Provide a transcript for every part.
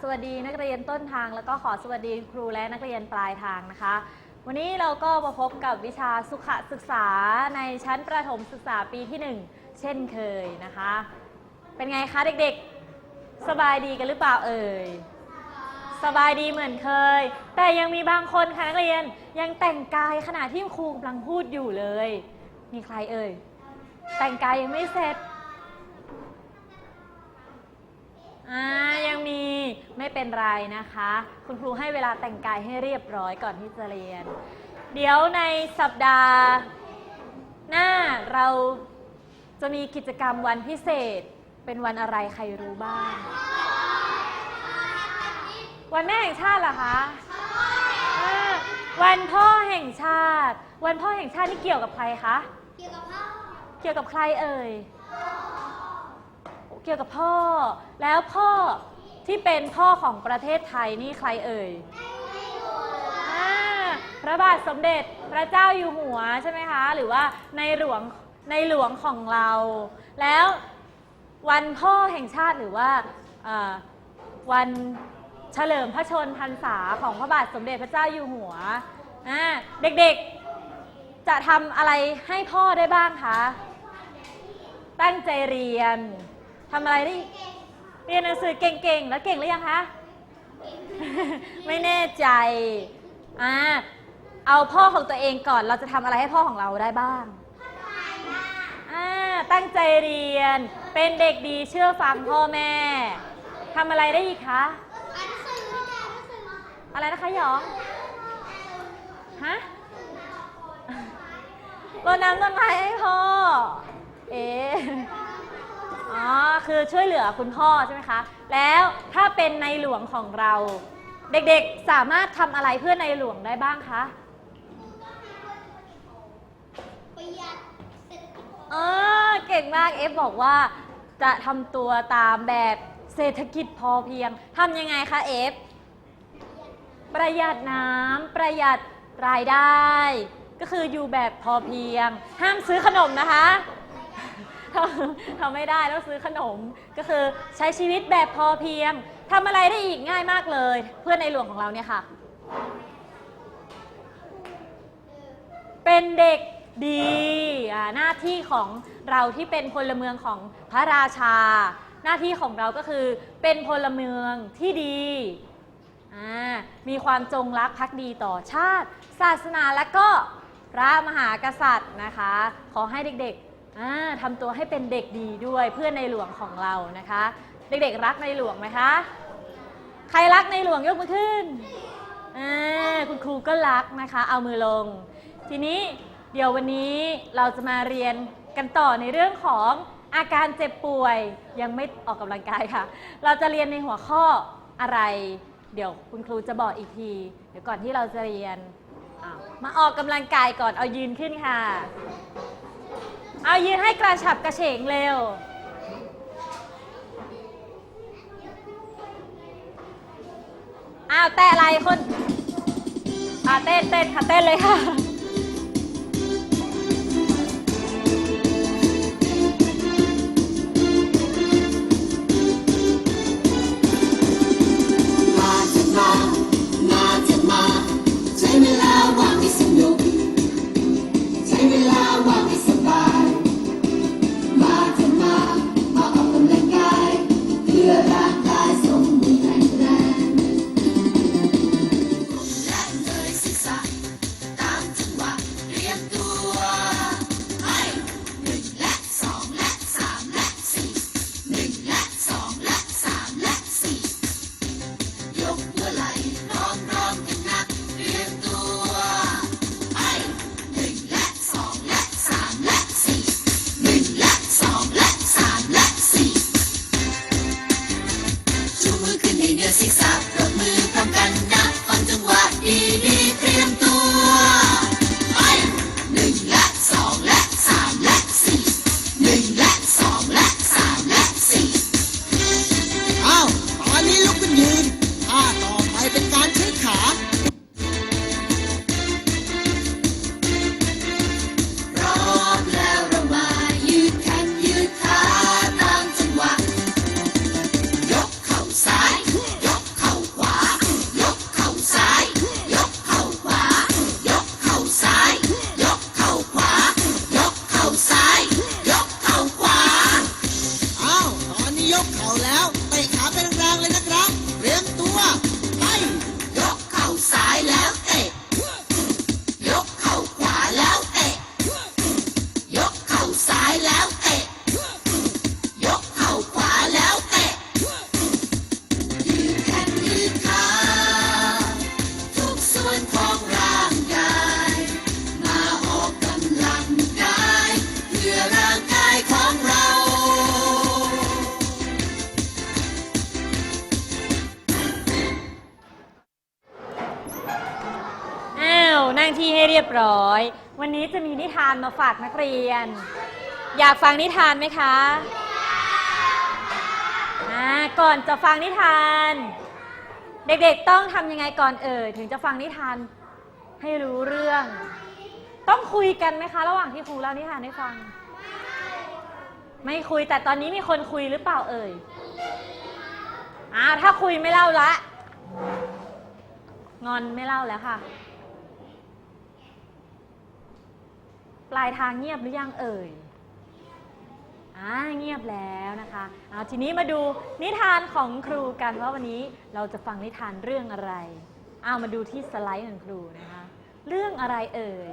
สวัสดีนักเรียนต้นทาง แล้วก็ขอสวัสดีครูและนักเรียนปลายทางนะคะ วันนี้เราก็มาพบกับวิชาสุขศึกษาในชั้นประถมศึกษาปีที่ 1 เช่นเคยนะคะ เป็นไงคะเด็กๆ สบายดีกันหรือเปล่าเอ่ย สบายดีเหมือนเคย แต่ยังมีบางคนค่ะนักเรียนยังแต่งกายขณะที่ครูกำลังพูดอยู่เลย มีใครเอ่ย แต่งกายยังไม่เสร็จ อ่ายังมีไม่เป็นไรนะคะ คุณครูให้เวลาแต่งกายให้เรียบร้อยก่อนที่จะเรียน เดี๋ยวในสัปดาห์หน้าเราจะมีกิจกรรมวันพิเศษ เป็นวันอะไรใครรู้บ้าง วันแม่แห่งชาติเหรอคะอ่าวันพ่อแห่งชาติ วันพ่อแห่งชาตินี่เกี่ยวกับใครคะ เกี่ยวกับพ่อเกี่ยวกับใครเอ่ย เกี่ยวกับพ่อ แล้วพ่อที่เป็นพ่อของประเทศไทยนี่ใครเอ่ยอ่าพระบาทสมเด็จพระเจ้าอยู่หัวใช่ไหมคะ หรือว่าในหลวงในหลวงของเรา แล้ววันพ่อแห่งชาติหรือว่าอ่าวันเฉลิมพระชนพรรษาของพระบาทสมเด็จพระเจ้าอยู่หัวอ่าเด็กๆจะทำอะไรให้พ่อได้บ้างคะ ตั้งใจเรียน ทำอะไรได้อีกเรียนหนังสือเก่งๆ แล้วเก่งหรือยังคะ ไม่แน่ใจ อ่า เอาพ่อของตัวเองก่อน เราจะทำอะไรให้พ่อของเราได้บ้าง อ่า ตั้งใจเรียน เป็นเด็กดีเชื่อฟังพ่อแม่ ทำอะไรได้อีกคะอ่านหนังสือค่ะอ่านหนังสือมาอะไรนะคะหยอง ฮะรดน้ำต้นไม้ให้พ่อ เอ๊ อ๋อ คือช่วยเหลือคุณพ่อใช่ไหมคะ แล้วถ้าเป็นในหลวงของเรา เด็กๆสามารถทำอะไรเพื่อในหลวงได้บ้างคะ ประหยัดเศรษฐกิจเออเก่งมาก เอฟบอกว่าจะทำตัวตามแบบเศรษฐกิจพอเพียงทำยังไงคะเอฟ ประหยัดน้ำประหยัดรายได้ ก็คืออยู่แบบพอเพียง ห้ามซื้อขนมนะคะ ทำไม่ได้ต้องซื้อขนมก็คือใช้ชีวิตแบบพอเพียงทำอะไรได้อีกง่ายมากเลย เพื่อนในหลวงของเราเนี่ยค่ะ เป็นเด็กดีหน้าที่ของเราที่เป็นพลเมืองของพระราชา หน้าที่ของเราก็คือเป็นพลเมืองที่ดีมีความจงรักภักดีต่อชาติ ศาสนาและก็พระมหากษัตริย์นะคะ ขอให้เด็กๆ ทำตัวให้เป็นเด็กดีด้วยเพื่อนในหลวงของเรานะคะ เด็กๆรักในหลวงไหมคะ ใครรักในหลวงยกมือขึ้นคุณครูก็รักนะคะ เอามือลง ทีนี้เดี๋ยววันนี้เราจะมาเรียนกันต่อในเรื่องของอาการเจ็บป่วยยังไม่ออกกำลังกายค่ะ เราจะเรียนในหัวข้ออะไร เดี๋ยวคุณครูจะบอกอีกที เดี๋ยวก่อนที่เราจะเรียนมาออกกำลังกายก่อนเอายืนขึ้นค่ะ เอายืนให้กระฉับกระเฉงเร็ว อ้าว แต่อะไรคนอ่าเต้นเต้นค่ะ เต้นเลยค่ะ ชูมือขึ้ั่งที่ให้เรียบร้อย วันนี้จะมีนิทานมาฝากนักเรียน อยากฟังนิทานไหมคะอ่าก่อนจะฟังนิทาน เด็กๆต้องทำยังไงก่อนเอ่ยถึงจะฟังนิทานให้รู้เรื่อง ต้องคุยกันไหมคะ ระหว่างที่ครูเล่านิทานให้ฟัง ไม่คุยแต่ตอนนี้มีคนคุยหรือเปล่าเอ่ยอ่าถ้าคุยไม่เล่าละ งอนไม่เล่าแล้วค่ะ ปลายทางเงียบหรือยังเอ่ยอ่าเงียบแล้วนะคะเอาทีนี้มาดูนิทานของครูกันว่าวันนี้เราจะฟังนิทานเรื่องอะไรเอามาดูที่สไลด์ของครูนะคะ เรื่องอะไรเอ่ย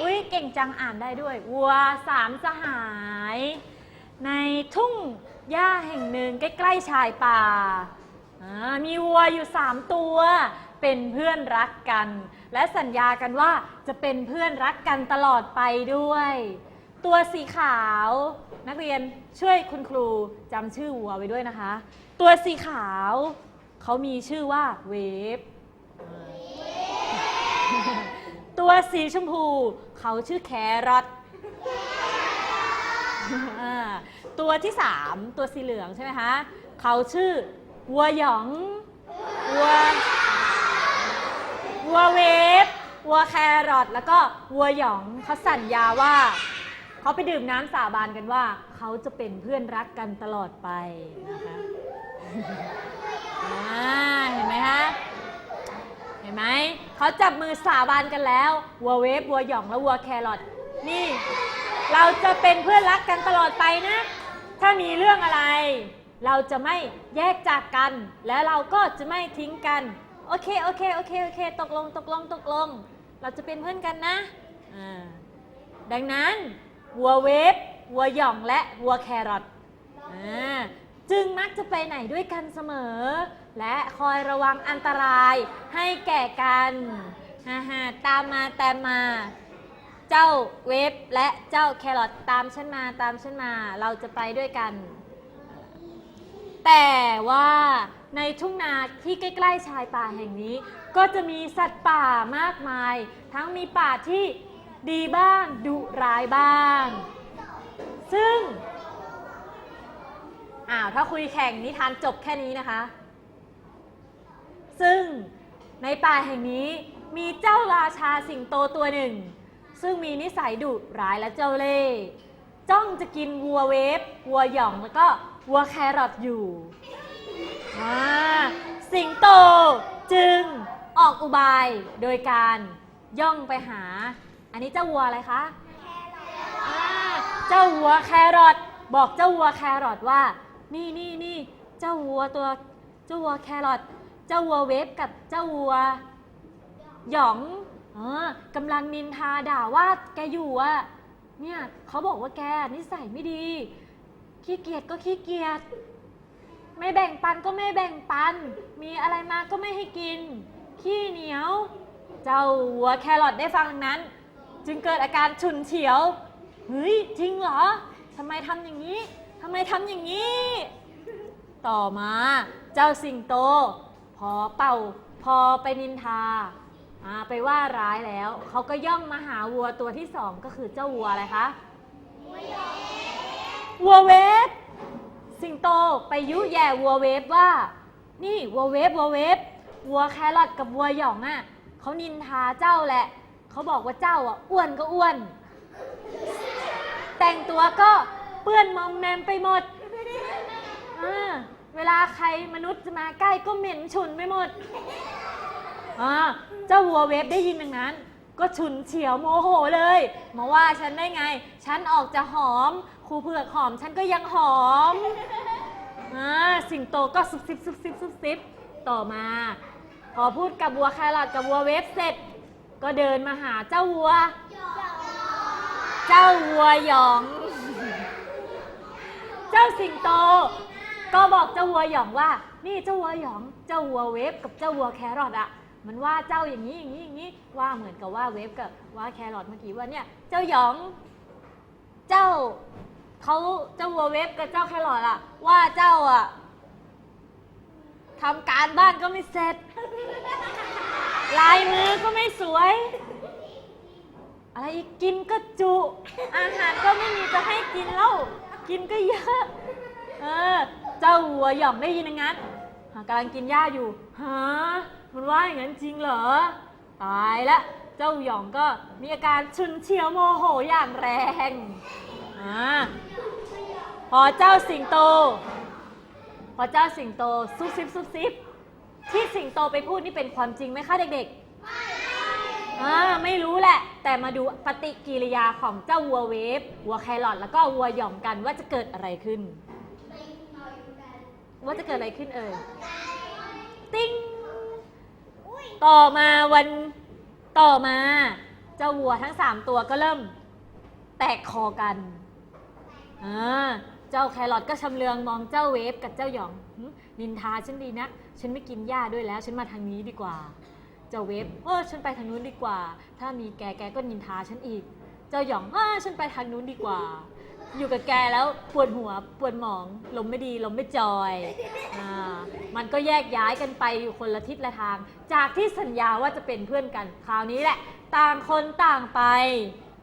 อุ้ยเก่งจังอ่านได้ด้วย วัวสามสหาย ในทุ่งหญ้าแห่งหนึ่งใกล้ๆชายป่าอ่ามีวัวอยู่สามตัว เป็นเพื่อนรักกัน และสัญญากันว่าจะเป็นเพื่อนรักกันตลอดไปด้วย ตัวสีขาว นักเรียนช่วยคุณครูจำชื่อวัวไว้ด้วยนะคะ ตัวสีขาว เขามีชื่อว่าเวฟตัวสีชมพู เขาชื่อแครอทตัวที่สามตัวสีเหลืองใช่ไหมคะ เขาชื่อวัวหยองวัว วัวเวฟวัวแครอทแล้วก็วัวหยองเขาสัญญาว่าเขาไปดื่มน้ำสาบานกันว่าเขาจะเป็นเพื่อนรักกันตลอดไปนะคะอ่าเห็นไหมคะเห็นไหมเขาจับมือสาบานกันแล้ววัวเวฟวัวหยองและวัวแครอทนี่ เราจะเป็นเพื่อนรักกันตลอดไปนะ ถ้ามีเรื่องอะไร เราจะไม่แยกจากกัน และเราก็จะไม่ทิ้งกัน โอเค โอเค โอเค โอเค ตกลง ตกลง ตกลง เราจะเป็นเพื่อนกันนะอ่าดังนั้น วัวเวฟ วัวหยอง และวัวแครอทอ่าจึงมักจะไปไหนด้วยกันเสมอ และคอยระวังอันตรายให้แก่กันฮ่าฮ่าตามมาตามมา เจ้าเวฟและเจ้าแครอทตามฉันมาตามฉันมา เราจะไปด้วยกัน แต่ว่า ในทุ่งนาที่ใกล้ๆชายป่าแห่งนี้ ก็จะมีสัตว์ป่ามากมาย ทั้งมีป่าที่ดีบ้างดุร้ายบ้าง ซึ่งอ้าวถ้าคุยแข่งนิทานจบแค่นี้นะคะ ซึ่งในป่าแห่งนี้มีเจ้าราชาสิงโตตัวหนึ่ง ซึ่งมีนิสัยดุร้ายและเจ้าเล่ห์จ้องจะกินวัวเวฟ วัวหย่องแล้วก็วัวแครอทอยู่ อ่าสิงโตจึงออกอุบายโดยการย่องไปหา อันนี้เจ้าวัวอะไรคะอ่าเจ้าวัวแครอทบอกเจ้าวัวแครอทว่า นี่นี่นี่เจ้าวัวตัวเจ้าวัวแครอทเจ้าวัวเวฟกับเจ้าวัวหยองเออกำลังนินทาด่าว่าแกอยู่อะเนี่ยเขาบอกว่าแกนิสัยไม่ดี ขี้เกียจก็ขี้เกียจ ไม่แบ่งปันก็ไม่แบ่งปัน มีอะไรมาก็ไม่ให้กิน ขี้เหนียว เจ้าวัวแครอทได้ฟังดังนั้น จึงเกิดอาการฉุนเฉียว เฮ้ยจริงเหรอทำไมทำอย่างนี้ทำไมทำอย่างนี้ ต่อมาเจ้าสิงโต พอเป่า พอไปนินทาอ่าไปว่าร้ายแล้ว เขาก็ย่องมาหาวัวตัวที่สองก็คือเจ้าวัวอะไรคะ วัวเวฟ สิงโตไปยุแย่วัวเวฟว่า นี่วัวเวฟวัวเวฟวัวแครอทกับวัวหยองอะเขานินทาเจ้าแหละ เขาบอกว่าเจ้าอะอ้วนก็อ้วน แต่งตัวก็เปื้อนมอมแมมไปหมดอ่าเวลาใครมนุษย์จะมาใกล้ก็เหม็นฉุนไปหมดอ่าเจ้าวัวเวฟได้ยินดังนั้น ก็ฉุนเฉียวโมโหเลย มาว่าฉันได้ไง ฉันออกจะหอม รูเผือกหอม ฉันก็ยังหอมอ่าสิงโตก็ซุบซิบซุบซิบซุบซิบต่อมา พอพูดกับวัวแครอทกับวัวเวฟเสร็จ ก็เดินมาหาเจ้าวัว เจ้าวัวหยอง เจ้าสิงโต ก็บอกเจ้าวัวหยองว่า นี่เจ้าวัวหยอง เจ้าวัวเวฟกับเจ้าวัวแครอทอะมันว่าเจ้าอย่างนี้อย่างนี้อย่างนี้ว่าเหมือนกับว่าเวฟกับว่าแครอทเมื่อกี้ว่าเนี่ยเจ้าหยอง เจ้า เขาเจ้าวัวเวฟกับเจ้าแครอทอะว่าเจ้าอะทำการบ้านก็ไม่เสร็จ ลายมือก็ไม่สวย อะไรอีกกินก็จุ อาหารก็ไม่มีจะให้กินแล้ว กินก็เยอะ เออ เจ้าวัวหย่องได้ยินอย่างนั้นกำลังกินหญ้าอยู่ฮะมันว่าอย่างนั้นจริงเหรอ ตายละ เจ้าหยองก็มีอาการฉุนเฉียวโมโหอย่างแรง อ่า พอเจ้าสิงโตพอเจ้าสิงโตซุบซิบซุบซิบที่สิงโตไปพูดนี่เป็นความจริงไหมคะเด็กๆอ่าไม่รู้แหละ แต่มาดูปฏิกิริยาของเจ้าวัวเวฟ วัวแครอทแล้วก็วัวหย่อมกันว่าจะเกิดอะไรขึ้น ว่าจะเกิดอะไรขึ้นเอ่ย ติ้ง ต่อมาวันต่อมา เจ้าวัวทั้งสามตัวก็เริ่ม แตกคอกัน อ่า เจ้าแครอทก็ชำเลืองมองเจ้าเวฟกับเจ้าหยองหึนินทาฉันดีนะ ฉันไม่กินหญ้าด้วยแล้ว ฉันมาทางนี้ดีกว่า เจ้าเวฟเออฉันไปทางนู้นดีกว่า ถ้ามีแกแกก็นินทาฉันอีก เจ้าหยองเออฉันไปทางนู้นดีกว่า อยู่กับแกแล้วปวดหัวปวดหมองลมไม่ดีลมไม่จอยอ่ามันก็แยกย้ายกันไปอยู่คนละทิศละทาง จากที่สัญญาว่าจะเป็นเพื่อนกัน คราวนี้แหละ ต่างคนต่างไป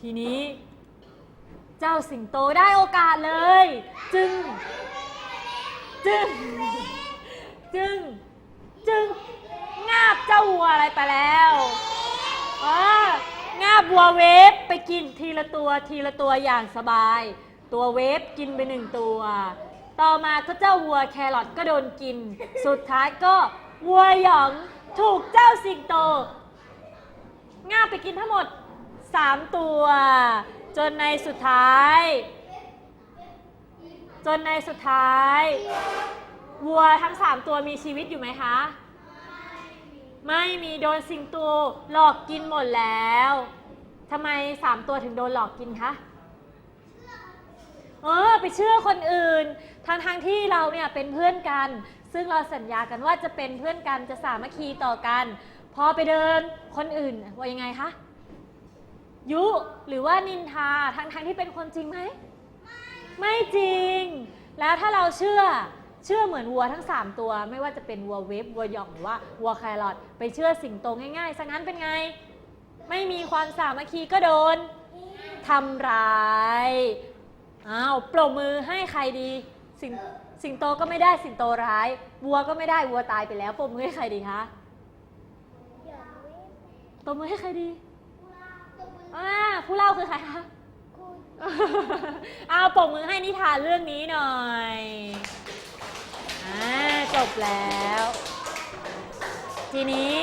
ทีนี้ เจ้าสิงโตได้โอกาสเลย จึง จึง จึง จึง งาบเจ้าวัวอะไรไปแล้วเอองาบวัวเวฟไปกินทีละตัวทีละตัวอย่างสบาย ตัวเวฟกินไปหนึ่งตัว ต่อมาก็เจ้าวัวแครอทก็โดนกิน สุดท้ายก็วัวหยองถูกเจ้าสิงโต งาบไปกินทั้งหมด 3 ตัว จนในสุดท้าย จนในสุดท้าย วัวทั้ง3ตัวมีชีวิตอยู่ไหมคะ ไม่มีโดนสิงโตหลอกกินหมดแล้วทำไม3ตัวถึงโดนหลอกกินคะเออไปเชื่อคนอื่นทางทางที่เราเนี่ยเป็นเพื่อนกัน ซึ่งเราสัญญากันว่าจะเป็นเพื่อนกันจะสามัคคีต่อกัน พอไปเดินคนอื่นว่ายังไงคะ ยุหรือว่านินทาทั้งทั้งๆที่เป็นคนจริงไหมไม่จริง แล้วถ้าเราเชื่อเชื่อเหมือนวัวทั้ง 3 ตัว ไม่ว่าจะเป็นวัวเวฟวัวหยองหรือว่าวัวแครอทไปเชื่อสิงโตง่ายๆซะงั้นเป็นไง ไม่มีความสามัคคีก็โดนทำร้ายอ้าวปรบมือให้ใครดีสิงสิงโตก็ไม่ได้สิงโตร้าย วัวก็ไม่ได้วัวตายไปแล้วปรบมือให้ใครดีคะปรบมือให้ใครดี อ่าผู้เล่าคือใครคะเอาปรบมือให้นิทานเรื่องนี้หน่อยอ่าจบแล้ว ทีนี้